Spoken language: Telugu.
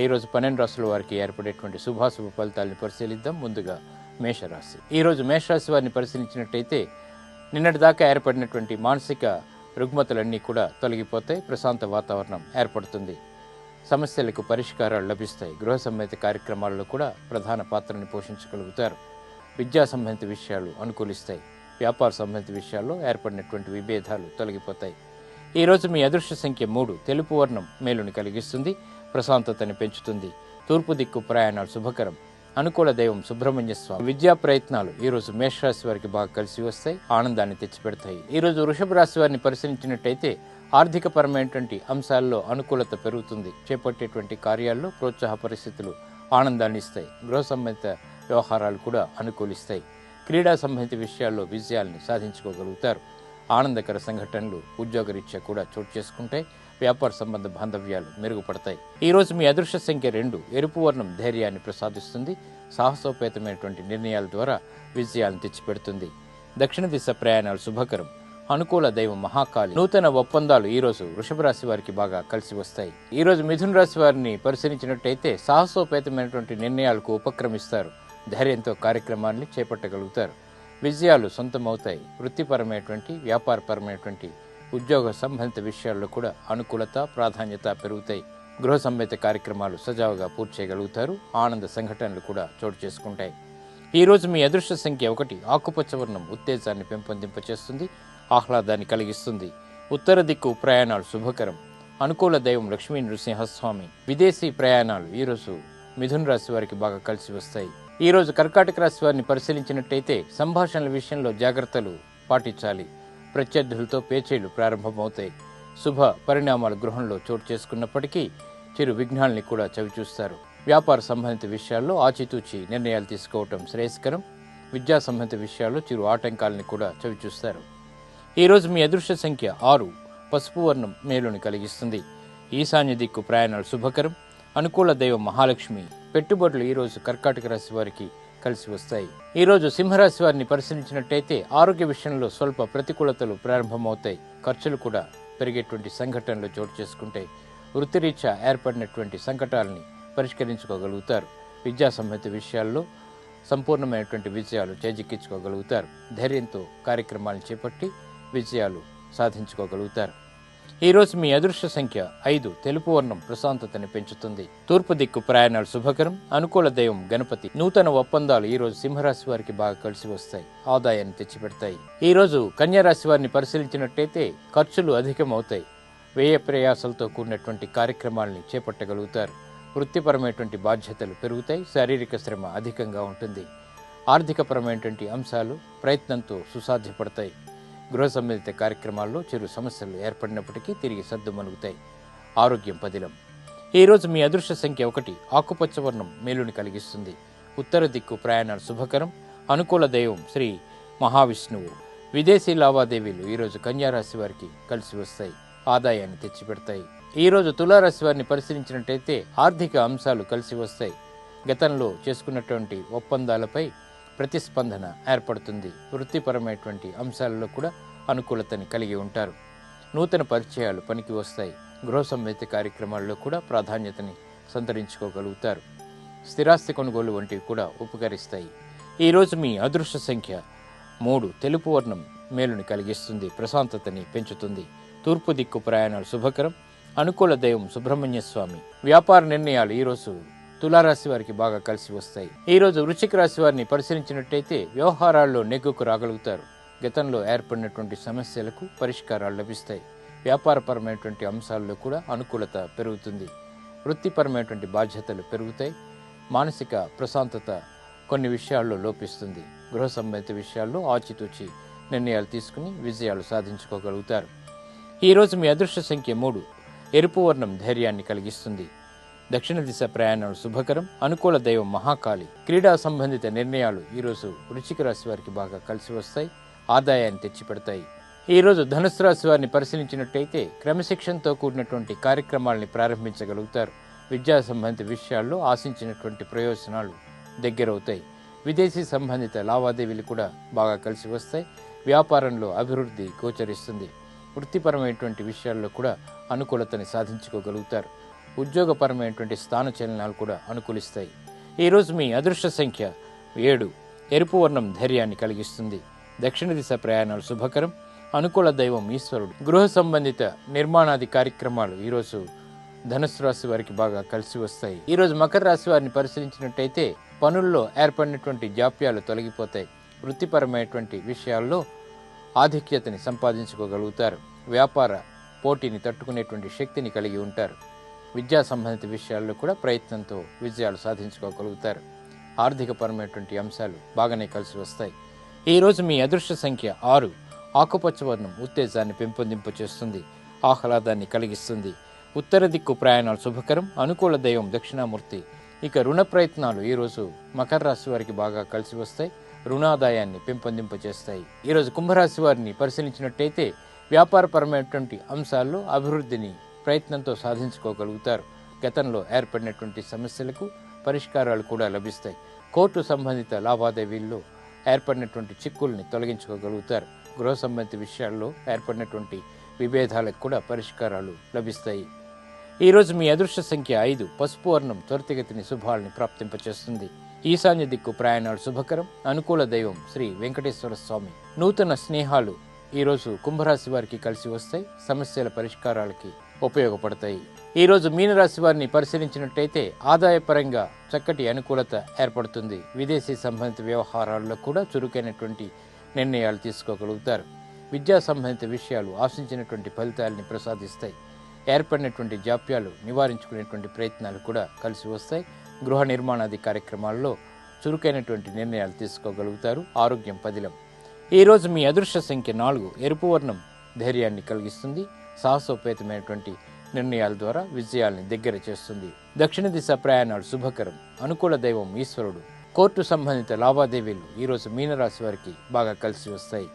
ఈరోజు పన్నెండు రాసుల వారికి ఏర్పడేటువంటి శుభాశుభ ఫలితాలను పరిశీలిద్దాం. ముందుగా మేషరాశి. ఈరోజు మేషరాశి వారిని పరిశీలించినట్టయితే నిన్నటిదాకా ఏర్పడినటువంటి మానసిక రుగ్మతలన్నీ కూడా తొలగిపోతాయి. ప్రశాంత వాతావరణం ఏర్పడుతుంది. సమస్యలకు పరిష్కారాలు లభిస్తాయి. గృహ సంబంధిత కార్యక్రమాల్లో కూడా ప్రధాన పాత్రని పోషించగలుగుతారు. విద్యా సంబంధిత విషయాలు అనుకూలిస్తాయి. వ్యాపార సంబంధిత విషయాల్లో ఏర్పడినటువంటి విభేదాలు తొలగిపోతాయి. ఈరోజు మీ అదృష్ట సంఖ్య మూడు. తెలుపు వర్ణం మేలుని కలిగిస్తుంది. ప్రశాంతతని పెంచుతుంది. తూర్పు దిక్కు ప్రయాణాలు శుభకరం. అనుకూల దైవం సుబ్రహ్మణ్య స్వామి. విద్యా ప్రయత్నాలు ఈరోజు మేషరాశి వారికి బాగా కలిసి వస్తాయి ఆనందాన్ని తెచ్చిపెడతాయి. ఈ రోజు వృషభ రాశి వారిని పరిశీలించినట్టయితే ఆర్థిక పరమైనటువంటి అంశాల్లో అనుకూలత పెరుగుతుంది. చేపట్టేటువంటి కార్యాల్లో ప్రోత్సాహ పరిస్థితులు ఆనందాన్ని ఇస్తాయి. గృహ సంబంధిత వ్యవహారాలు కూడా అనుకూలిస్తాయి. క్రీడా సంబంధిత విషయాల్లో విజయాల్ని సాధించుకోగలుగుతారు. ఆనందకర సంఘటనలు ఉద్యోగరీత్యా కూడా చోటు చేసుకుంటాయి. వ్యాపార సంబంధ బాంధవ్యాలు మెరుగుపడతాయి. ఈరోజు మీ అదృష్ట సంఖ్య రెండు ఎరుపు వర్ణం ధైర్యాన్ని ప్రసాదిస్తుంది. సాహసోపేతమైనటువంటి నిర్ణయాల ద్వారా విజయాలను తెచ్చిపెడుతుంది. దక్షిణ దిశ ప్రయాణాలు శుభకరం. అనుకూల దైవం మహాకాళి. నూతన ఒప్పందాలు ఈరోజు వృషభ రాశి వారికి బాగా కలిసి వస్తాయి. ఈ రోజు మిథున రాశి వారిని పరిశీలించినట్టయితే సాహసోపేతమైనటువంటి నిర్ణయాలకు ఉపక్రమిస్తారు. ధైర్యంతో కార్యక్రమాన్ని చేపట్టగలుగుతారు. విజయాలు సొంతమవుతాయి. వృత్తిపరమైనటువంటి వ్యాపారపరమైనటువంటి ఉద్యోగ సంబంధిత విషయాల్లో కూడా అనుకూలత ప్రాధాన్యత పెరుగుతాయి. గృహ సంబంధిత కార్యక్రమాలు సజావుగా పూర్తి చేయగలుగుతారు. ఆనంద సంఘటనలు కూడా చోటు చేసుకుంటాయి. ఈ రోజు మీ అదృష్ట సంఖ్య ఒకటి ఆకుపచ్చ వర్ణం ఉత్తేజాన్ని పెంపొందింపచేస్తుంది ఆహ్లాదాన్ని కలిగిస్తుంది. ఉత్తర దిక్కు ప్రయాణాలు శుభకరం. అనుకూల దైవం లక్ష్మీ నృసింహస్వామి. విదేశీ ప్రయాణాలు ఈరోజు మిథున రాశి వారికి బాగా కలిసి వస్తాయి. ఈ రోజు కర్కాటక రాశి వారిని పరిశీలించినట్టయితే సంభాషణల విషయంలో జాగ్రత్తలు పాటించాలి. ప్రత్యర్థులతో పేచీలు ప్రారంభమవుతాయి. శుభ పరిణామాలు గృహంలో చోటు చేసుకున్నప్పటికీ చిరు విఘ్నాల్ని కూడా చవిచూస్తారు. వ్యాపార సంబంధిత విషయాల్లో ఆచితూచి నిర్ణయాలు తీసుకోవటం శ్రేయస్కరం. విద్యా సంబంధిత విషయాల్లో చిరు ఆటంకాలని కూడా చవిచూస్తారు. ఈరోజు మీ అదృష్ట సంఖ్య ఆరు. పసుపు వర్ణం మేలుని కలిగిస్తుంది. ఈశాన్య దిక్కు ప్రయాణాలు శుభకరం. అనుకూల దైవం మహాలక్ష్మి. పెట్టుబడులు ఈరోజు కర్కాటక రాశి వారికి కలిసి వస్తాయి. ఈ రోజు సింహరాశి వారిని పరిశీలించినట్టయితే ఆరోగ్య విషయంలో స్వల్ప ప్రతికూలతలు ప్రారంభమవుతాయి. ఖర్చులు కూడా పెరిగేటువంటి సంఘటనలు చోటు చేసుకుంటాయి. వృత్తిరీత్యా ఏర్పడినటువంటి సంకటాలని పరిష్కరించుకోగలుగుతారు. విద్యా సంబంధిత విషయాల్లో సంపూర్ణమైనటువంటి విజయాలు చేజిక్కించుకోగలుగుతారు. ధైర్యంతో కార్యక్రమాలను చేపట్టి విజయాలు సాధించుకోగలుగుతారు. ఈరోజు మీ అదృష్ట సంఖ్య ఐదు. తెలుపు వర్ణం ప్రశాంతతని పెంచుతుంది. తూర్పు దిక్కు ప్రయాణాలు శుభకరం. అనుకూల దైవం గణపతి. నూతన ఒప్పందాలు ఈ రోజు సింహరాశి వారికి బాగా కలిసి వస్తాయి. ఆదాయాన్ని తెచ్చిపెడతాయి. ఈ రోజు కన్యారాశి వారిని పరిశీలించినట్టయితే ఖర్చులు అధికమవుతాయి. వ్యయ ప్రయాసాలతో కూడినటువంటి కార్యక్రమాల్ని చేపట్టగలుగుతారు. వృత్తిపరమైనటువంటి బాధ్యతలు పెరుగుతాయి. శారీరక శ్రమ అధికంగా ఉంటుంది. ఆర్థికపరమైనటువంటి అంశాలు ప్రయత్నంతో సుసాధ్యపడతాయి. గృహ సంబంధిత కార్యక్రమాల్లో చిరు సమస్యలు ఏర్పడినప్పటికీ తిరిగి సర్దుమణుగుతాయి ఆరోగ్యం పదిలం. ఈరోజు మీ అదృష్ట సంఖ్య ఒకటి. ఆకుపచ్చ వర్ణం మేలుని కలిగిస్తుంది. ఉత్తర దిక్కు ప్రయాణాలు శుభకరం. అనుకూల దైవం శ్రీ మహావిష్ణువు. విదేశీ లావాదేవీలు ఈరోజు కన్యారాశి వారికి కలిసి వస్తాయి. ఆదాయాన్ని తెచ్చిపెడతాయి. ఈరోజు తులారాశి వారిని పరిశీలించినట్టయితే ఆర్థిక అంశాలు కలిసి వస్తాయి. గతంలో చేసుకున్నటువంటి ఒప్పందాలపై ప్రతిస్పందన ఏర్పడుతుంది. వృత్తిపరమైనటువంటి అంశాలలో కూడా అనుకూలతని కలిగి ఉంటారు. నూతన పరిచయాలు పనికి వస్తాయి. గృహ సంహిత కార్యక్రమాల్లో కూడా ప్రాధాన్యతని సంతరించుకోగలుగుతారు. స్థిరాస్తి కొనుగోలు వంటివి కూడా ఉపకరిస్తాయి. ఈరోజు మీ అదృష్ట సంఖ్య మూడు. తెలుపు వర్ణం మేలుని కలిగిస్తుంది. ప్రశాంతతని పెంచుతుంది. తూర్పు దిక్కు ప్రయాణాలు శుభకరం. అనుకూల దైవం సుబ్రహ్మణ్య స్వామి. వ్యాపార నిర్ణయాలు ఈరోజు తులారాశి వారికి బాగా కలిసి వస్తాయి. ఈ రోజు వృశ్చిక రాశి వారిని పరిశీలించినట్టయితే వ్యవహారాల్లో నెగ్గుకు రాగలుగుతారు. గతంలో ఏర్పడినటువంటి సమస్యలకు పరిష్కారాలు లభిస్తాయి. వ్యాపారపరమైనటువంటి అంశాల్లో కూడా అనుకూలత పెరుగుతుంది. వృత్తిపరమైనటువంటి బాధ్యతలు పెరుగుతాయి. మానసిక ప్రశాంతత కొన్ని విషయాల్లో లోపిస్తుంది. గృహ సంబంధిత విషయాల్లో ఆచితూచి నిర్ణయాలు తీసుకుని విజయాలు సాధించుకోగలుగుతారు. ఈరోజు మీ అదృష్ట సంఖ్య మూడు. ఎరుపు వర్ణం ధైర్యాన్ని కలిగిస్తుంది. దక్షిణ దిశ ప్రయాణాలు శుభకరం. అనుకూల దైవం మహాకాళి. క్రీడా సంబంధిత నిర్ణయాలు ఈరోజు వృశ్చిక రాశి వారికి బాగా కలిసి వస్తాయి. ఆదాయాన్ని తెచ్చిపెడతాయి. ఈ రోజు ధనుసు రాశి వారిని పరిశీలించినట్టయితే క్రమశిక్షణతో కూడినటువంటి కార్యక్రమాలని ప్రారంభించగలుగుతారు. విద్యా సంబంధిత విషయాల్లో ఆశించినటువంటి ప్రయోజనాలు దగ్గరవుతాయి. విదేశీ సంబంధిత లావాదేవీలు కూడా బాగా కలిసి వస్తాయి. వ్యాపారంలో అభివృద్ధి గోచరిస్తుంది. వృత్తిపరమైనటువంటి విషయాల్లో కూడా అనుకూలతని సాధించుకోగలుగుతారు. ఉద్యోగపరమైనటువంటి స్థాన చలనాలు కూడా అనుకూలిస్తాయి. ఈరోజు మీ అదృష్ట సంఖ్య ఏడు. ఎరుపు వర్ణం ధైర్యాన్ని కలిగిస్తుంది. దక్షిణ దిశ ప్రయాణాలు శుభకరం. అనుకూల దైవం ఈశ్వరుడు. గృహ సంబంధిత నిర్మాణాది కార్యక్రమాలు ఈరోజు ధనుసు రాశి వారికి బాగా కలిసి వస్తాయి. ఈరోజు మకర రాశి వారిని పరిశీలించినట్టయితే పనుల్లో ఏర్పడినటువంటి జాప్యాలు తొలగిపోతాయి. వృత్తిపరమైనటువంటి విషయాల్లో ఆధిక్యతని సంపాదించుకోగలుగుతారు. వ్యాపార పోటీని తట్టుకునేటువంటి శక్తిని కలిగి ఉంటారు. విద్యా సంబంధిత విషయాల్లో కూడా ప్రయత్నంతో విజయాలు సాధించుకోగలుగుతారు. ఆర్థికపరమైనటువంటి అంశాలు బాగానే కలిసి వస్తాయి. ఈరోజు మీ అదృష్ట సంఖ్య ఆరు. ఆకుపచ్చ వర్ణం ఉత్తేజాన్ని పెంపొందింపు చేస్తుంది. ఆహ్లాదాన్ని కలిగిస్తుంది. ఉత్తర దిక్కు ప్రయాణాలు శుభకరం. అనుకూల దైవం దక్షిణామూర్తి. ఇక రుణ ప్రయత్నాలు ఈరోజు మకర రాశి వారికి బాగా కలిసి వస్తాయి. రుణాదాయాన్ని పెంపొందింపజేస్తాయి ఈరోజు కుంభరాశి వారిని పరిశీలించినట్టయితే వ్యాపారపరమైనటువంటి అంశాల్లో అభివృద్ధిని ప్రయత్నంతో సాధించుకోగలుగుతారు. గతంలో ఏర్పడినటువంటి సమస్యలకు పరిష్కారాలు కూడా లభిస్తాయి. కోర్టు సంబంధిత లావాదేవీల్లో ఏర్పడినటువంటి చిక్కుల్ని తొలగించుకోగలుగుతారు. గృహ సంబంధిత విషయాల్లో ఏర్పడినటువంటి విభేదాలకు కూడా పరిష్కారాలు లభిస్తాయి. ఈరోజు మీ అదృష్ట సంఖ్య ఐదు పసుపు వర్ణం త్వరితగతిని శుభాలని ప్రాప్తింపచేస్తుంది. ఈశాన్య దిక్కు ప్రయాణాలు శుభకరం. అనుకూల దైవం శ్రీ వెంకటేశ్వర స్వామి. నూతన స్నేహాలు ఈరోజు కుంభరాశి వారికి కలిసి వస్తాయి. సమస్యల పరిష్కారాలకి ఉపయోగపడతాయి. ఈరోజు మీనరాశి వారిని పరిశీలించినట్టయితే ఆదాయపరంగా చక్కటి అనుకూలత ఏర్పడుతుంది. విదేశీ సంబంధిత వ్యవహారాల్లో కూడా చురుకైనటువంటి నిర్ణయాలు తీసుకోగలుగుతారు. విద్యా సంబంధిత విషయాలు ఆశించినటువంటి ఫలితాలని ప్రసాదిస్తాయి. ఏర్పడినటువంటి జాప్యాలు నివారించుకునేటువంటి ప్రయత్నాలు కూడా కలిసి వస్తాయి. గృహ నిర్మాణాది కార్యక్రమాల్లో చురుకైనటువంటి నిర్ణయాలు తీసుకోగలుగుతారు. ఆరోగ్యం పదిలం. ఈరోజు మీ అదృష్ట సంఖ్య నాలుగు. ఎరుపు వర్ణం ధైర్యాన్ని కలిగిస్తుంది. సాహసోపేతమైనటువంటి నిర్ణయాల ద్వారా విజయాల్ని దగ్గర చేస్తుంది. దక్షిణ దిశ ప్రయాణాలు శుభకరం. అనుకూల దైవం ఈశ్వరుడు. కోర్టు సంబంధిత లావాదేవీలు ఈరోజు మీనరాశి వారికి బాగా కలిసి వస్తాయి.